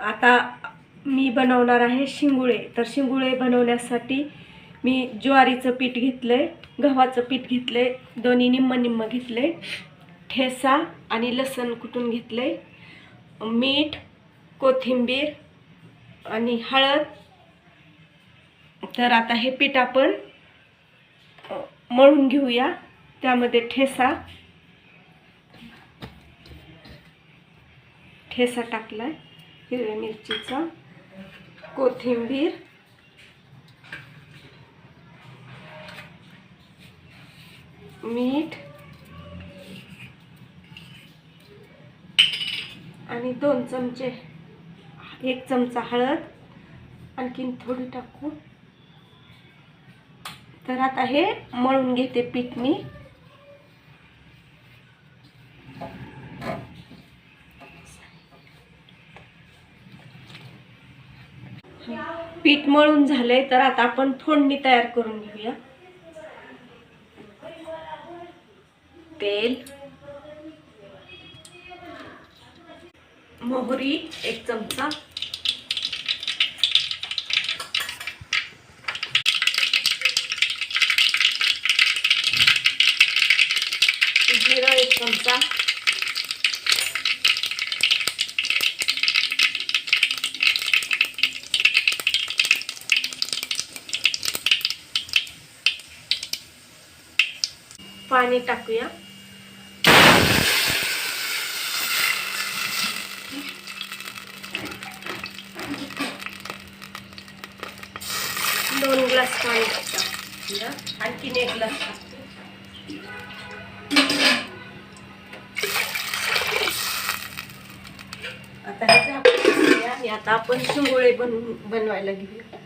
आता मी बनवणार आहे शिंगुळे. तर शिंगुळे बनवण्यासाठी मी ज्वारीचं पीठ घेतलं आहे गव्हाचं पीठ घेतलं आहे दोन्ही निम्म निम्म घेतलं आहे ठेसा आणि लसण कुटून घेतलं आहे मीठ कोथिंबीर आणि हळद. तर आता हे पीठ आपण मळून घेऊया. त्यामध्ये ठेसा. ठेसा टाकलाय. हिरव्या मिरचीचा कोथिंबीर. मीठ. आणि दोन चमचे एक चमचा हळद. आणखीन थोडी टाकू. तर आता हे मळून घेते पीठ मी. पीठ मळून झालंय तर आता आपण फोडणी तयार करून घेऊया. तेल. मोहरी एक चमचा. जिरं एक चमचा. पाणी टाकूया. दोन ग्लास पाणी टाकूया. आणखीन एक ग्लास टाकतो आता हे आता आपण शिंगोळे बन बनवायला घेऊया.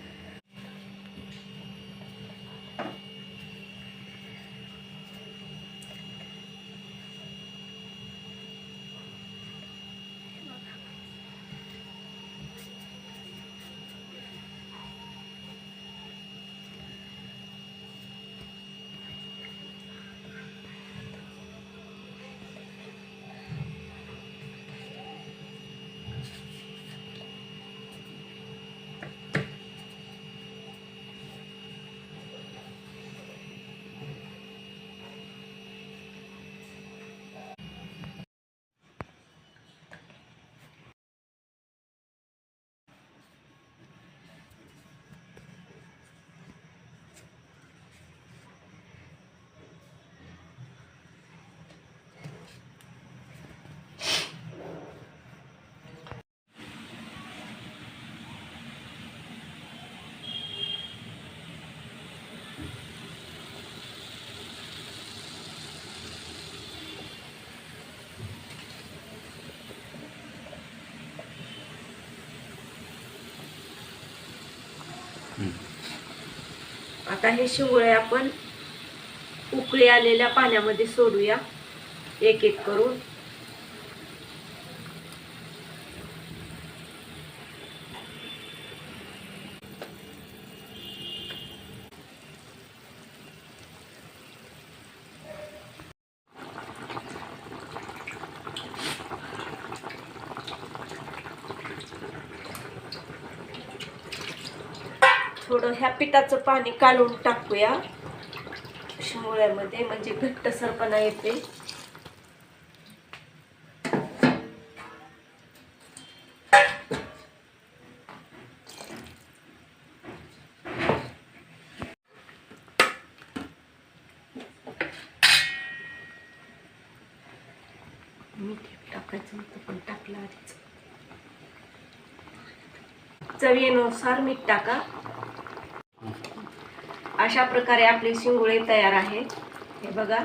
आता हे शिवळे आपण उकळी आलेल्या पाण्यामध्ये सोडूया. एक एक करून. थोडं ह्या पिठाचं पाणी काढून टाकूया. शिमोळ्यामध्ये म्हणजे घट्टसरपणा येते मीठ टाकायचं होतं पण टाकलं आधीच. चवीनुसार मीठ टाका. अशा प्रकारे आपले शिंगोळे तयार आहे हे बघा.